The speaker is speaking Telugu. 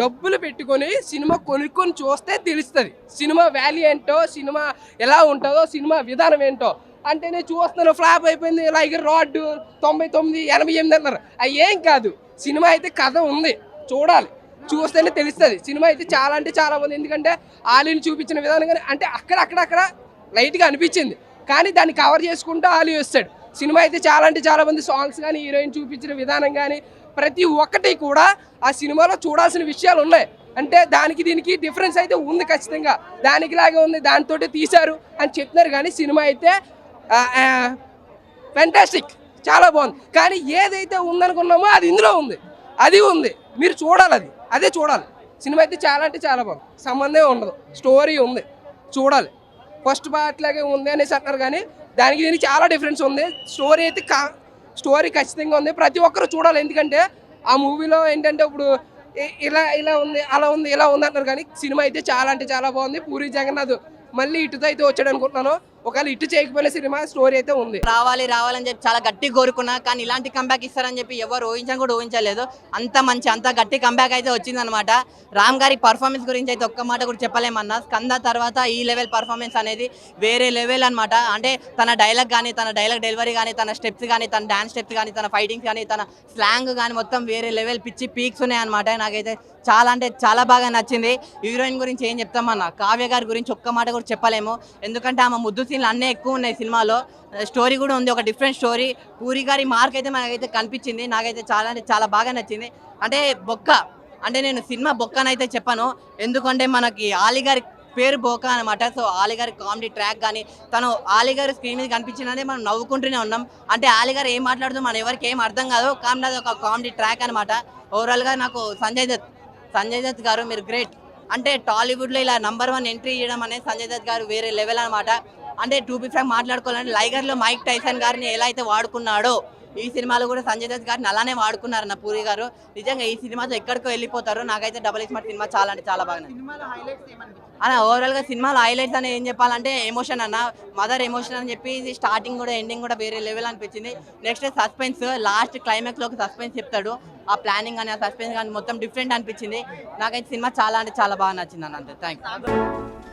డబ్బులు పెట్టుకొని సినిమా కొనుక్కొని చూస్తే తెలుస్తుంది. సినిమా వాల్యూ ఏంటో సినిమా ఎలా ఉంటుందో సినిమా విధానం ఏంటో. అంటే నేను చూస్తున్నాను ఫ్లాప్ అయిపోయింది లైక్ రాడ్ తొంభై తొమ్మిది ఎనభై ఎనిమిది అన్నారు. అవి ఏం కాదు. సినిమా అయితే కథ ఉంది. చూడాలి. చూస్తేనే తెలుస్తుంది. సినిమా అయితే చాలా అంటే చాలా ఉంది. ఎందుకంటే ఆలీని చూపించిన విధానం కానీ అంటే అక్కడ అక్కడ అక్కడ లైట్గా అనిపించింది. కానీ దాన్ని కవర్ చేసుకుంటూ ఆలీ వస్తాడు. సినిమా అయితే చాలా అంటే చాలా మంది సాంగ్స్ కానీ హీరోయిన్ చూపించిన విధానం కానీ ప్రతి ఒక్కటి కూడా ఆ సినిమాలో చూడాల్సిన విషయాలు ఉన్నాయి. అంటే దానికి దీనికి డిఫరెన్స్ అయితే ఉంది ఖచ్చితంగా. దానికి లాగే ఉంది దానితో తీశారు అని చెప్తున్నారు కానీ సినిమా అయితే ఫెంటాస్టిక్ చాలా బాగుంది. కానీ ఏదైతే ఉందనుకున్నామో అది ఇందులో ఉంది. అది ఉంది. మీరు చూడాలి అది. అదే చూడాలి. సినిమా అయితే చాలా అంటే చాలా బాగుంది. సంబంధమే ఉండదు. స్టోరీ ఉంది. చూడాలి. ఫస్ట్ పార్ట్ లాగే ఉంది అనేసి అంటున్నారు కానీ దానికి దీనికి చాలా డిఫరెన్స్ ఉంది. స్టోరీ అయితే కా స్టోరీ ఖచ్చితంగా ఉంది. ప్రతి ఒక్కరు చూడాలి. ఎందుకంటే ఆ మూవీలో ఏంటంటే ఇప్పుడు ఇలా ఇలా ఉంది అలా ఉంది ఇలా ఉంది అంటారు కానీ సినిమా అయితే చాలా అంటే చాలా బాగుంది. పూరి జగన్నాథ్ మళ్ళీ ఇటుతో అయితే వచ్చాడు అనుకుంటున్నాను. ఒకవేళ ఇటు చేయకపోయిన సినిమా స్టోరీ అయితే ఉంది. రావాలి రావాలని చెప్పి చాలా గట్టి కోరుకున్నా కానీ ఇలాంటి కంబ్యాక్ ఇస్తారని చెప్పి ఎవరు ఊహించని కూడా ఊహించలేదు. అంత మంచి అంత గట్టి కంబ్యాక్ అయితే వచ్చిందనమాట రామ్ గారి పర్ఫార్మెన్స్ గురించి అయితే ఒక్క మాట కూడా చెప్పలేమన్నా. స్కంద తర్వాత ఈ లెవెల్ పర్ఫార్మెన్స్ అనేది వేరే లెవెల్ అన్నమాట. అంటే తన డైలాగ్ కానీ తన డైలాగ్ డెలివరీ కానీ తన స్టెప్స్ కానీ తన డాన్స్ స్టెప్స్ కానీ తన ఫైటింగ్స్ కానీ తన స్లాంగ్ కానీ మొత్తం వేరే లెవెల్ పిచ్చి పీక్స్ ఉన్నాయి అనమాట నాకైతే చాలా అంటే చాలా బాగా నచ్చింది. హీరోయిన్ గురించి ఏం చెప్తామన్నా? కావ్య గారి గురించి ఒక్క మాట కూడా చెప్పలేము. ఎందుకంటే ఆమె ముద్దు సీన్లు అన్నీ ఎక్కువ ఉన్నాయి సినిమాలో. స్టోరీ కూడా ఉంది ఒక డిఫరెంట్ స్టోరీ. పూరి గారి మార్క్ అయితే మనకైతే కనిపించింది నాకైతే చాలా అంటే చాలా బాగా నచ్చింది. అంటే బొక్క అంటే నేను సినిమా బొక్కనైతే చెప్పాను. ఎందుకంటే మనకి ఆలి గారి పేరు బొక్క అనమాట సో ఆలిగారి కామెడీ ట్రాక్ కానీ తను ఆలిగారు స్క్రీన్ మీద కనిపించినదే మనం నవ్వుకుంటూనే ఉన్నాం. అంటే ఆలిగారు ఏం మాట్లాడుతూ మనం ఎవరికి ఏం అర్థం కాదు కానీ ఒక కామెడీ ట్రాక్ అనమాట ఓవరాల్గా నాకు సంజయ్ దత్ సంజయ్ దత్ గారు మీరు గ్రేట్. అంటే టాలీవుడ్లో ఇలా నంబర్ వన్ ఎంట్రీ చేయడం అనేది సంజయ్ దత్ గారు వేరే లెవెల్ అనమాట అంటే టూ బి ఫ్రాంక్ మాట్లాడుకోవాలంటే లైగర్లో మైక్ టైసన్ గారిని ఎలా అయితే వాడుకున్నాడో ఈ సినిమాలో కూడా సంజయ్ దత్ గారిని అలానే వాడుకున్నారు నా పూరి గారు. నిజంగా ఈ సినిమాతో ఎక్కడికో వెళ్ళిపోతారు నాకైతే డబల్ స్మార్ట్ సినిమా చాలా అంటే చాలా బాగా. అన్న ఓవరాల్గా సినిమాలో హైలైట్స్ అని ఏం చెప్పాలంటే ఎమోషన్ అన్న. మదర్ ఎమోషన్ అని చెప్పి స్టార్టింగ్ కూడా ఎండింగ్ కూడా వేరే లెవెల్ అనిపించింది. నెక్స్ట్ సస్పెన్స్ లాస్ట్ క్లైమాక్స్లో ఒక సస్పెన్స్ చెప్తాడు. ఆ ప్లానింగ్ కానీ ఆ సస్పెన్స్ కానీ మొత్తం డిఫరెంట్ అనిపించింది. నాకైతే సినిమా చాలా అంటే చాలా బాగా నచ్చింది అన్న అంతే. థ్యాంక్